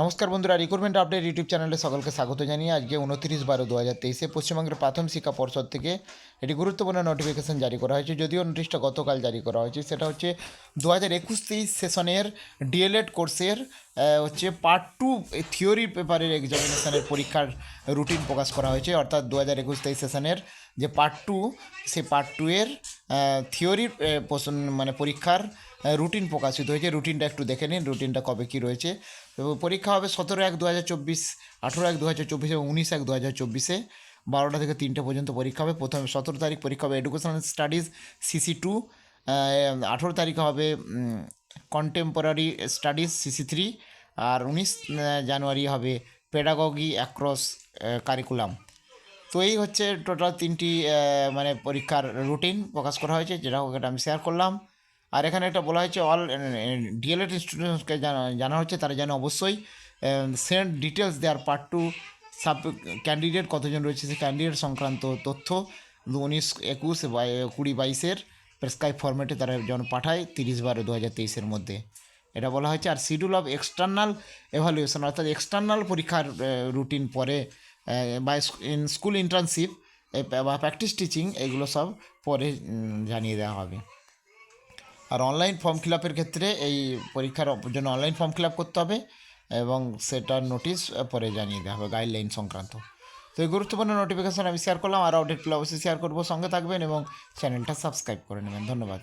নমস্কার বন্ধুরা recruitment update YouTube চ্যানেলে সকলকে স্বাগত জানিয়ে আজকে উনত্রিশ বারো দু হাজার তেইশে পশ্চিমবঙ্গের প্রাথমিক শিক্ষা পর্ষদ থেকে একটি গুরুত্বপূর্ণ নোটিফিকেশন জারি করা হয়েছে। যদিও নোটিশটা গতকাল জারি করা হয়েছে, সেটা হচ্ছে দু হাজার একুশ তেইশ সেশনের ডিএলএড কোর্সের হচ্ছে পার্ট টু থিওরি পেপারের এক্সামিনেশনের পরীক্ষার রুটিন প্রকাশ করা হয়েছে। অর্থাৎ দু হাজার একুশ তেইশ সেশনের যে পার্ট টু সেই পার্ট টু এর থিওরির মানে পরীক্ষার রুটিন প্রকাশিত হয়েছে। রুটিনটা একটু দেখে নিন রুটিনটা কবে কী রয়েছে। তো পরীক্ষা হবে সতেরো এক দু হাজার চব্বিশ, আঠেরো এক দু হাজার চব্বিশ এবং উনিশ এক দু হাজার চব্বিশে। বারোটা থেকে তিনটে পর্যন্ত পরীক্ষা হবে। প্রথমে সতেরো তারিখ পরীক্ষা হবে এডুকেশনাল স্টাডিজ সিসি টু আঠেরো তারিখে হবে কন্টেম্পোরারি স্টাডিজ সিসি থ্রি আর উনিশ জানুয়ারি হবে পেডাগগি অ্যাক্রস কারিকুলাম তো এই হচ্ছে টোটাল তিনটি মানে পরীক্ষার রুটিন প্রকাশ করা হয়েছে, যেটা এটা আমি শেয়ার করলাম। আর এখানে একটা বলা হয়েছে অল ডিএলএড স্টুডেন্টসকে জানা হচ্ছে, তারা যেন অবশ্যই সেন্ড ডিটেলস দেওয়ার পার্ট টু সাব ক্যান্ডিডেট কতজন রয়েছে সেই ক্যান্ডিডেট সংক্রান্ত তথ্য উনিশ একুশ বা কুড়ি বাইশের প্রেসক্রাইব ফরম্যাটে তারা যেন পাঠায়, তিরিশ বারো দু হাজার তেইশের মধ্যে। এটা বলা হয়েছে, আর শিডিউল অফ এক্সটার্নাল এভালুয়েশন অর্থাৎ এক্সটার্নাল পরীক্ষার রুটিন পরে বা ইন স্কুল ইন্টার্নশিপ বা প্র্যাকটিস টিচিং এগুলো সব পরে জানিয়ে দেওয়া হবে। আর অনলাইন ফর্ম ফিল আপের ক্ষেত্রে এই পরীক্ষার জন্য অনলাইন ফর্ম ফিল আপ করতে হবে এবং সেটার নোটিশ পরে জানিয়ে দেওয়া হবে গাইডলাইন সংক্রান্ত। তো এই গুরুত্বপূর্ণ নোটিফিকেশন আমি শেয়ার করলাম আর আপডেট অবশ্যই শেয়ার করব। সঙ্গে থাকবেন এবং চ্যানেলটা সাবস্ক্রাইব করে নেবেন। ধন্যবাদ।